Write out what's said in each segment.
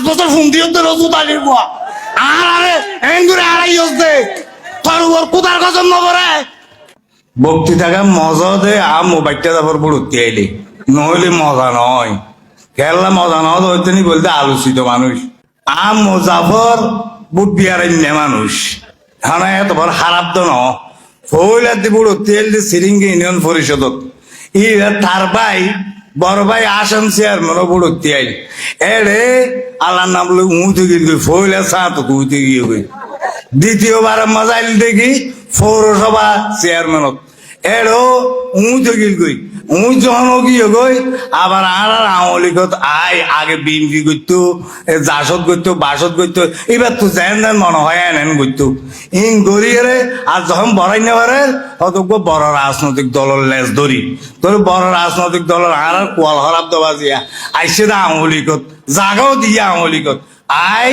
পাঁচ বছর ফোন দিয়ে রসু তালির বুয়া আর আরে এঙ্গুরে আড়াই হচ্ছে তোর উপর কোথার কসম নবরে বক্তৃতাকে মজা দে আর মোবাইলটা তারপর পড়তে আইলি। নইলে মজা নয়। খেলা মজা নয় হইতে নি বলতে আলোচিত মানুষ। আম মোজাফর বুট বিয়ার মানুষ। হ্যাঁ এত বড় খারাপ তো ন ফইলার দি বুড়ো তেল দি সিরিঙ্গি ইউনিয়ন পরিষদত। ই তার ভাই বড় ভাই আসাম চেয়ারম্যান বুড়ো আই এড়ে আল্লাহর নাম লোক উঁতে গিয়ে ফইলে ফইলা চা তো উঁতে গিয়ে দ্বিতীয়বার মজাইল দেখি পৌরসভা চেয়ারম্যানত এড়ো উঁতে গিল গই উঁ যখন গিয়ে গই আবার আর আর আওয়ালিকত আই আগে বিএনপি করতো? জাসদ করতো, বাসদ করতো? এবার তো যেন যেন মনে হয় এন করতো। ইন গড়িয়ে আর যখন বড়াই নেওয়ারে অতজ্ঞ বড় রাজনৈতিক দলের লেজ ধরি। তোর বড় রাজনৈতিক দলের আর আর কোয়াল হরাব দেওয়া দিয়া। আইসে না আওয়ালিকত জাগাও দিয়া আওয়ালিকত আই,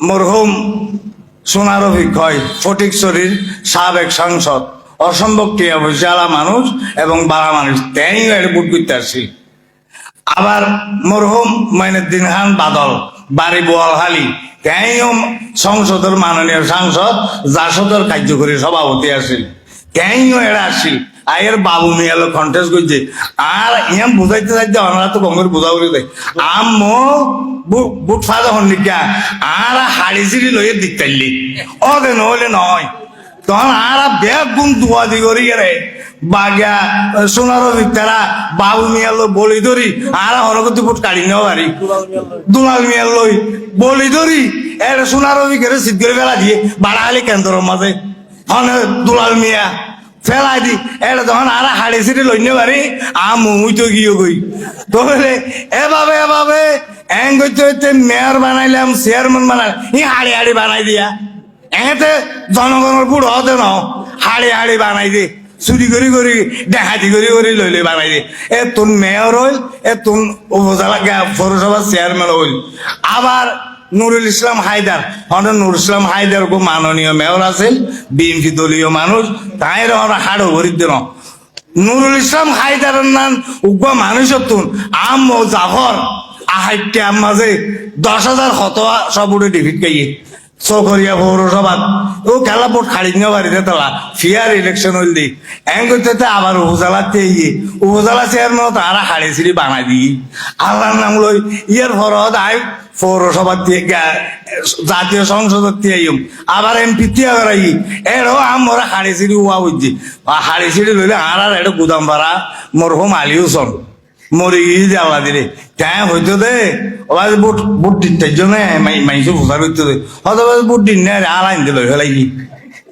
মরহুম সোনারফিক ফটিক শরীর সাবেক সাংসদ। অসম্ভব টিয়া বৈশালা মানুষ এবং বাড়া মানুষ। তাই এটা বুট করতে আসছি আবার মরহুম মাইনুদ্দিন খান বাদল, বাড়ি বোয়ালহালি তাইও সংসদের মাননীয় সাংসদ, জাসদের কার্যকরী সভাপতি আসিল। তাইও এরা আসিল। আয়ের বাবু মিয়ালো কন্টেস্ট করছে আর ইয়াম বুঝাইতে চাইতে ওনারা তো কঙ্গের বুঝা করে দেয়। আম্মো বু- বুট ফাদা হন আর হাড়ি সিড়ি লইয়ে দিকতাইলি ওকে নহলে নয়। তখন আর ব্যাগ গুম দুয়া দি করি রে বাগা সোনারো তারা বাবু মিয়ালো বলি ধরি, আর হরগতি বুট কাড়ি নেওয়া পারি দুলাল মিয়াল লই বলি ধরি, এর সোনারো বিকেরে সিদ্ধ করে ফেলা দিয়ে বাড়াহালি কেন্দ্রের মাঝে। হন দুলাল মিয়া ফেলাই দি এটা তখন আর হাড়ি সিটি লইনে পারি আম তো গিয়ে গই তাহলে এভাবে এভাবে এং করতে হইতে মেয়র বানাইলাম চেয়ারম্যান বানাই, ই হাড়ি হাড়ি বানাই দিয়া। এতে জনগণের বুড়ো হতে ন হাড়ি হাড়ি বানাই দে চুরি করি করি ডাহাতি করি করি লইলে বানাই দে। এ তোর মেয়র হইল, এ তোর উপজেলা পৌরসভার চেয়ারম্যান হইল। আবার নুরুল ইসলাম হায়দার হঠাৎ নুরুল ইসলাম হায়দার খুব মাননীয় মেয়র আছিল, বিএনপি দলীয় মানুষ তাই রহন হাড়ো ভরিত ন নুরুল ইসলাম হায়দারের নাম উগ্র মানুষ তুন আম ও জাফর আহাইটে মাঝে দশ হাজার শত সব উঠে ডিভিট গাইয়ে চকরিয়া পৌরসভা ও বোর্ড খাড়ি বাড়িতে তোলা। ফিয়ার ইলেকশন হইল দি। এং করতে আবার উপজেলাতে ইয়ে উপজেলা চেয়ারম্যান তারা হাড়ি সিঁড়ি বানাই দিই আল্লাহর নাম লই ইয়ার ফরহদ আই পৌরসভা দিয়ে গা- জাতীয় সংসদের দিয়ে আইম আবার এমপি তিয়া করাই এরও আমরা হাড়ি সিঁড়ি উয়া বুঝছি হাড়ি সিঁড়ি লইলে আর এটা গুদাম ভাড়া মরহুম আলী হোসেন মরে গিয়ে আল্লাহ দিলে। তাই হইতো দে। ওবার বুট বুট দিতে জন্য মাইসু ফুসার হইতো দে। হয়তো বুট দিন না আলাইন দিল হেলাই কি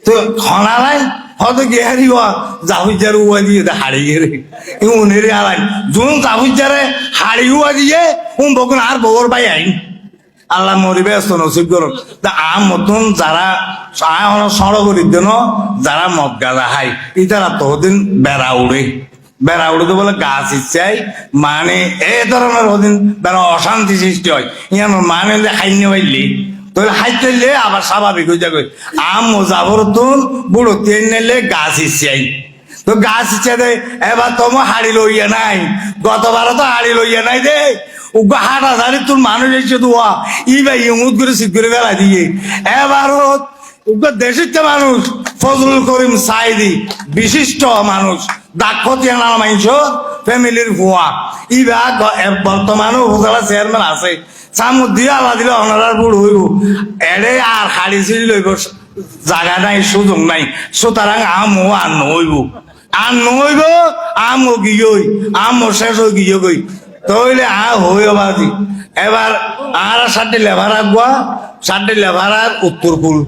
তো খনালাই হয়তো কি হারি হওয়া জাহুজার উয়া দিয়ে দে, হাড়ি গিয়ে রে। উনের আলাইন। যোন জাহুজারে হাড়ি উয়া দিয়ে উন বকুন আর বগর বাই আইন। আল্লাহ মরিবে নসিব করুন তা আম মতন যারা আয় হলো সড়ক দেন যারা মদ গাঁজা হাই ইতারা তহদিন বেড়া উড়ে। বেড়া উড়ে বলে গাছ ইচ্ছাই মানে এ ধরনের ওদিন বেড়া অশান্তি সৃষ্টি হয়। ইয়ান মানে হাইনে পাইলি তাহলে হাইতে আবার স্বাভাবিক হয়ে যাবে। আম মোজাফর তুন বুড়ো তেল নিলে গাছ ইচ্ছাই তো গাছ ইচ্ছা দে এবার তোমো হাড়ি লইয়া নাই। গতবার তো হাড়ি লইয়া নাই দে। উগ্র হাট হাজারি তোর মানুষ এসে দোয়া ই ভাই ইমুদ করে সিদ্ধ করে বেলা দিয়ে। উগ্র দেশের মানুষ, ফজলুল করিম সাইদি, বিশিষ্ট মানুষ। দাক্ষতিয়া নাম মাইছ ফ্যামিলির ভুয়া। ইবা বর্তমানে উপজেলা চেয়ারম্যান আছে। চামুদ দিয়ে আল্লাহ দিলে অনারার বুড় হইব। এড়ে আর হাড়ি ছিড়ি লইব জায়গা নাই, সুযোগ নাই। সুতরাং আমও আর নইব আর নইব আমও গিয়ই আমও শেষ হয়ে গিয়ে গই। তইলে আ হই বাদি এবার আর সাথে লেভার আগুয়া সাথে লেভার আর উত্তর কুল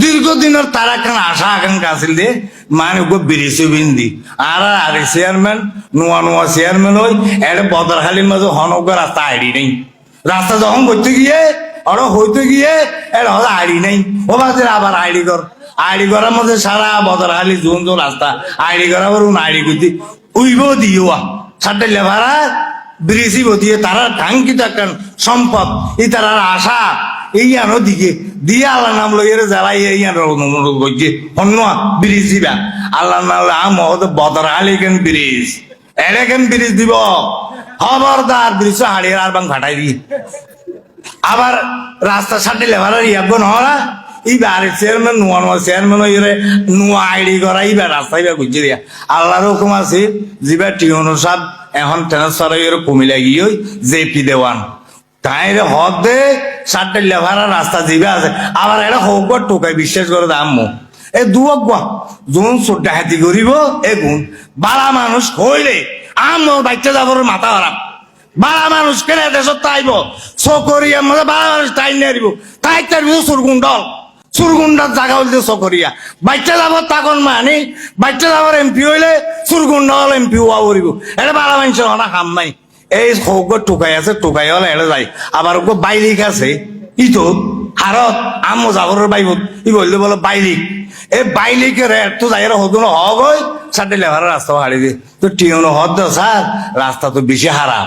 দীর্ঘদিনের তার একখান আশা আকাঙ্ক্ষা আছিল দে মানে গো বিরিসি বিন্দি। আর আগে চেয়ারম্যান, নোয়া নোয়া চেয়ারম্যান হই এটা বদরখালির মাঝে হনক রাস্তা আইডি নেই। রাস্তা যখন করতে গিয়ে ওরা হইতে গিয়ে এটা হলো আইডি নেই। ও বাজে আবার আইডি কর। আইডি করার মধ্যে সারা বদরখালি জোন জোন রাস্তা। আইডি করার পর আইডি করতে উইব দিও সাথে লেভারা ব্রিসি দিয়ে তারা ঢাঙ্কিত একটা সম্পদ। ই তারার আশা। এই আনো দিকে দিয়ে আল্লাহ নাম লইয়ের জ্বালাই, এই আনো গজ্জে অন্য ব্রিজ দিবা। আল্লাহ নাম আম হতে বদর আলী কেন ব্রিজ? এড়ে কেন ব্রিজ দিব? খবরদার ব্রিজ হাড়িয়ে আর বাং ফাটাই দি আবার রাস্তা সাথে লেভারের ইয়াব্য নহরা ইবার চেয়ারম্যান নোয়া নোয়া চেয়ারম্যান ইরে নোয়া আইডি করা ইবার রাস্তা ইবার গুজি দিয়া। আল্লাহর হুকুম আছে, যিবা টিউনো সাহ এখন ট্রান্সফার হয়ে কমিলা গিয়ে জেপি দেওয়ান। তাইরে হদ দে, সাতটা লেভারের রাস্তা যিবা আছে। আবার এটা হোক টোকাই বিশ্বাস করে দাম এ দুয়ক গা যোন চোদ্দ হাতি করিব এ গুণ। বালা মানুষ হইলে আম বাচ্চা যাবর মাথা খারাপ। বালা মানুষ কেনে দেশত তাইব? চকরিয়া মধ্যে বালা মানুষ তাই নারিব তাই তার সুরগুন্ডল সুরগুন্ডার জায়গা হইলে চকরিয়া। বাচ্চা যাব তাকন মানি বাচ্চা যাবার এমপি হইলে সুরগুন্ডল এমপি হওয়া করিব এটা বালা মানুষের অনা কাম নাই। এই সৌগ টুকাই আছে টুকাই হলে এটা যায়। আবার ওকে বাইরিক আছে। ইতো হারত আম যাবরের বাইবত। ই বললে বলো বাইরিক এই বাইলিকে রেট তো যাই হতো না হগ ওই সাথে লেভারের রাস্তা হারিয়ে দি তো টিউন হদ স্যার রাস্তা তো বেশি হারা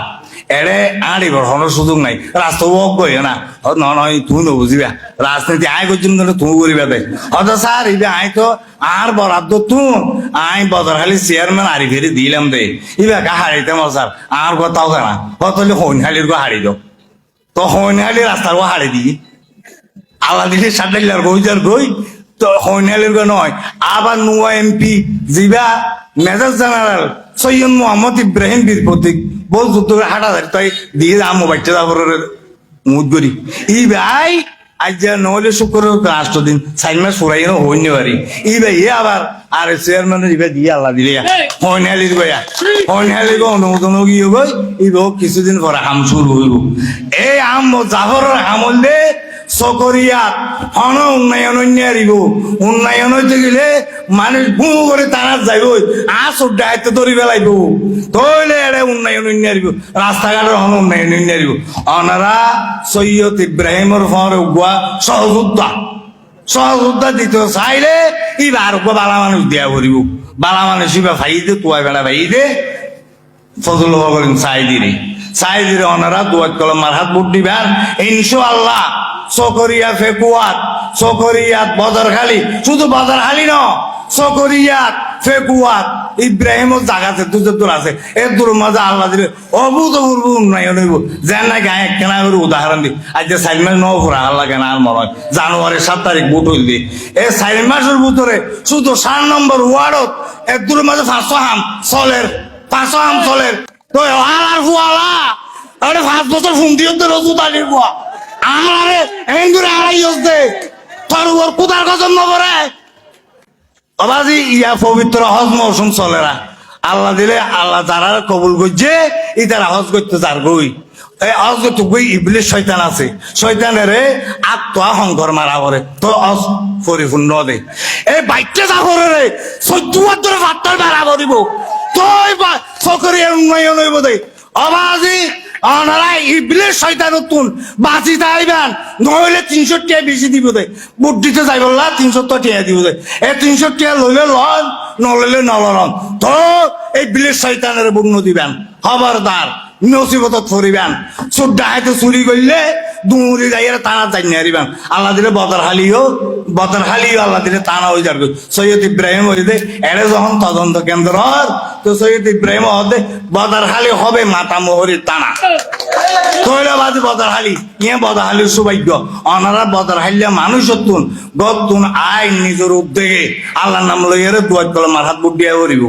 এড়ে আড়িবার হনোর সুযোগ নাই। রাস্তা ওক গই না ন নয় তুই নবুঝিবা রাজনীতি আয় তাহলে তুই করিবা দে। হদ স্যার ইবে আয় তো আর বরাদ্দ তুই আয় বদর খালি চেয়ারম্যান হারি ফেরি দিলাম দে। ইবে কা হারিতে স্যার আর কথাও কেনা হতলে হইনহালির গো হারি দাও তো হইনহালি রাস্তার গো হারি দিই আল্লাহ দিলে সাতাইলার গই যার গই তো হইনালের গো নয়। আবার নুয়া এমপি জিবা মেজর জেনারেল সৈয়দ মোহাম্মদ ইব্রাহিম বীর প্রতীক। বল যুদ্ধ করে হাঁটা ধরে তাই দিয়ে আমো বাচ্চা যাবরের মুদ করি। ই ভাই আজ যা নহলে শুক্র রাষ্ট্র দিন চার মাস ফুরাই না হইনি পারি। ই ভাই এ আবার আর চেয়ারম্যানের ইবা দিয়ে আল্লাহ দিলে হইনালির গয়া হইনালির গো অনুমোদন গিয়ে গই ইব কিছুদিন পরে হাম শুরু হইব। এই আম জাফরের আমল দে চকরিয়াত। হন, উন্নয়ন নিয়ারিব উন্নয়ন উন্নয়ন অনারা ইব্রাহিমর ফর উগুয়া সহযোদ্ধা। সহযোদ্ধা দিতে চাইলে ইবার বালা মানুষ দিয়া করিব বালা মানুষ ইবা ভাই দে তুয়াই বেড়া ভাই দে। ফজল করিম সাইদিরে সাইদিরে ওনারা দুয়াত কলম মারহাত বুট দিবেন ইনশাআল্লাহ। সকরিয়া ফেকুয়াত সকরিয়াত বদরখালি, শুধু বদরখালি ন সকরিয়াত ফেকুয়াত। ইব্রাহিমও জাগাতে তুজে দূর আছে। এর দূর মাঝে আল্লাহ দিলে অভূতপূর্ব উন্নয়ন হইব। যেন না গায়ে কেনা করে উদাহরণ দি আজ যে চার মাস নয় ফুরা আল্লাহ কেনা আর মনে হয়। জানুয়ারির সাত তারিখ বুট হইল দি এ চার মাসের ভিতরে শুধু সাত নম্বর ওয়ার্ডত এর দূর মাঝে পাঁচশো হাম চলের, পাঁচশো আম চলের। তো আর ফুয়ালা আরে পাঁচ বছর ফোন দিয়ে তো আলির বুয়া আমার এঙ্গুরে আড়াই হচ্ছে তোর উপর কোথার কজন নবরে অবাজি ইয়া পবিত্র হজ মৌসুম চলে না। আল্লাহ দিলে আল্লাহ যারা কবুল করছে, ই তারা হজ করতে যার গই। এই হজ করতে গই ইবলিশ শয়তান আছে। শয়তানের আত্মা শঙ্কর মারা করে। তো হজ পরিপূর্ণ দে। এই বাইকটা যা করে রে চৈদ্দ ধরে ভাতটার মারা করিব। তই চকরি উন্নয়ন হইব দে। অবাজি অনারা ইবলিশ শয়তান নতুন। বাঁচি তাইবান নহলে তিনশো টিয়া বেশি দিব দে। বুট দিতে যাই বললা তিনশো টিয়া দিব দে। এই তিনশো টিয়া লইলে লন, নলইলে নলন তো এই বিলের শয়তানের বুগ্ন দিবেন খবরদার। নসিবত ফরিবেন সুড্ডা হাইতে চুরি করলে দুমুরি যাইয়ের টানা যাই নিয়ারিবেন আল্লাহ দিলে বদর হালিও বদর হালিও আল্লাহ দিলে টানা হয়ে যাবে। সৈয়দ ইব্রাহিম দে, এড়ে যখন তদন্ত কেন্দ্র হর তো সৈয়দ ইব্রাহিম হদে বদর হালি হবে মাতা মোহরির টানা তৈলাবাদী বদরহালি ইয়ে বদরহালির সৌভাগ্য। অনারা বদরহালিয়া মানুষ তুন গতুন আই নিজের উদ্যোগে আল্লাহর নাম লইয়ারে দুয়ার কলে মাথাত বুট দিয়া করিব।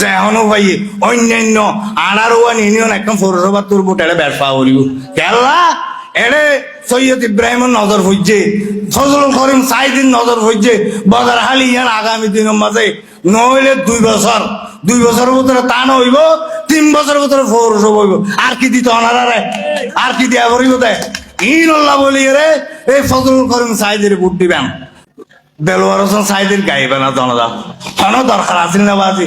যে এখনও ভাই, অন্যান্য আনার ওয়ান ইউনিয়ন একদম পৌরসভা তোর বুট এড়ে ব্যবসা করিব। কেলা? এড়ে সৈয়দ ইব্রাহিমের নজর হইছে, ফজলুল করিম সাইদিন নজর হইছে, বদরহালি ইয়ান আগামী দিনের মাঝে। নইলে দুই বছর, দুই বছরের ভিতরে তা হইব, তিন বছরের ভিতরে পৌরসভা হইব। আর কি দিত অনারারে আর? কি দিয়া করিব দে ইনল্লাহ বলি রে এই ফজলুল করিম সাইদের ভোট দিবেন। দেলোয়ার হোসেন সাইদের গাইবে না জনতা হন দরকার আছিল না বাজি?